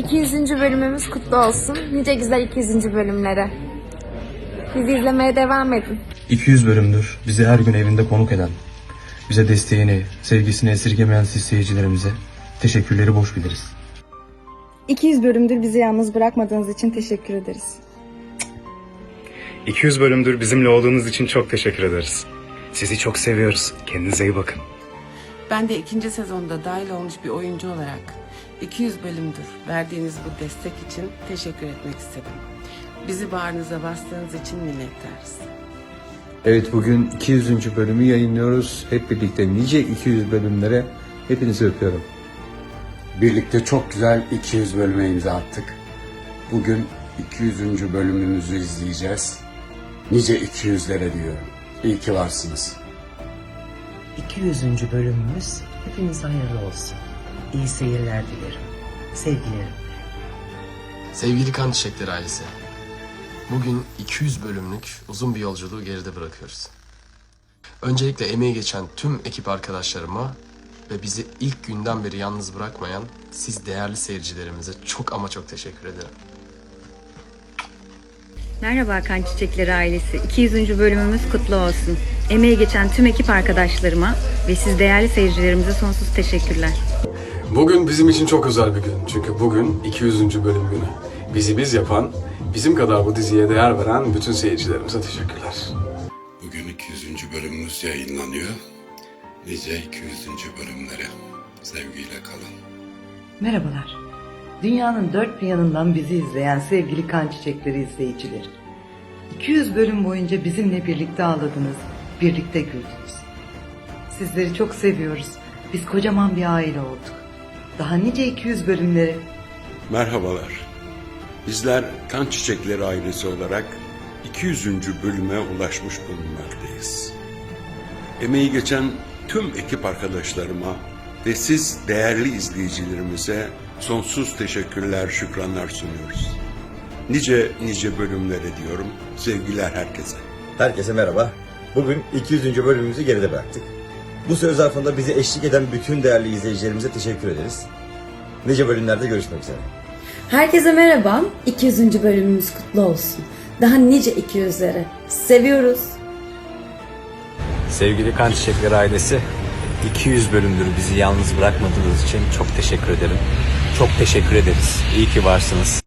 200. bölümümüz kutlu olsun. Nice güzel 200. bölümlere. Bizi izlemeye devam edin. 200 bölümdür bizi her gün evinde konuk eden, bize desteğini, sevgisini esirgemeyen siz seyircilerimize teşekkürleri borç biliriz. 200 bölümdür bizi yalnız bırakmadığınız için teşekkür ederiz. 200 bölümdür bizimle olduğunuz için çok teşekkür ederiz. Sizi çok seviyoruz. Kendinize iyi bakın. Ben de ikinci sezonda dahil olmuş bir oyuncu olarak 200 bölümdür verdiğiniz bu destek için teşekkür etmek istedim. Bizi bağrınıza bastığınız için minnettarız. Evet bugün 200. bölümü yayınlıyoruz. Hep birlikte nice 200 bölümlere hepinizi öpüyorum. Birlikte çok güzel 200 bölüme imza attık. Bugün 200. bölümümüzü izleyeceğiz. Nice 200'lere diyorum. İyi ki varsınız. 200. bölümümüz hepinize hayırlı olsun. İyi seyirler dilerim. Sevgilerim. Sevgili Kan Çiçekleri ailesi. Bugün 200 bölümlük uzun bir yolculuğu geride bırakıyoruz. Öncelikle emeği geçen tüm ekip arkadaşlarıma ve bizi ilk günden beri yalnız bırakmayan siz değerli seyircilerimize çok ama çok teşekkür ederim. Merhaba Kan Çiçekleri ailesi. 200. bölümümüz kutlu olsun. Emeği geçen tüm ekip arkadaşlarıma ve siz değerli seyircilerimize sonsuz teşekkürler. Bugün bizim için çok özel bir gün. Çünkü bugün 200. bölüm günü. Bizi biz yapan, bizim kadar bu diziye değer veren bütün seyircilerimize teşekkürler. Bugün 200. bölümümüz yayınlanıyor. Nice 200. bölümlere sevgiyle kalın. Merhabalar. Dünyanın dört bir yanından bizi izleyen sevgili kan çiçekleri izleyicileri. 200 bölüm boyunca bizimle birlikte ağladınız, birlikte güldünüz. Sizleri çok seviyoruz. Biz kocaman bir aile olduk. Daha nice 200 bölümlere Merhabalar. Bizler Kan Çiçekleri ailesi olarak 200. bölüme ulaşmış bulunmaktayız. Emeği geçen tüm ekip arkadaşlarıma ve siz değerli izleyicilerimize sonsuz teşekkürler, şükranlar sunuyoruz. Nice nice bölümlere diyorum. Sevgiler herkese. Herkese merhaba. Bugün 200. bölümümüzü geride bıraktık. Bu süre zarfında bizi eşlik eden bütün değerli izleyicilerimize teşekkür ederiz. Nice bölümlerde görüşmek üzere. Herkese merhaba. 200. bölümümüz kutlu olsun. Daha nice 200'lere. Seviyoruz. Sevgili Kan Çiçekleri ailesi, 200 bölümdür bizi yalnız bırakmadığınız için çok teşekkür ederim. Çok teşekkür ederiz. İyi ki varsınız.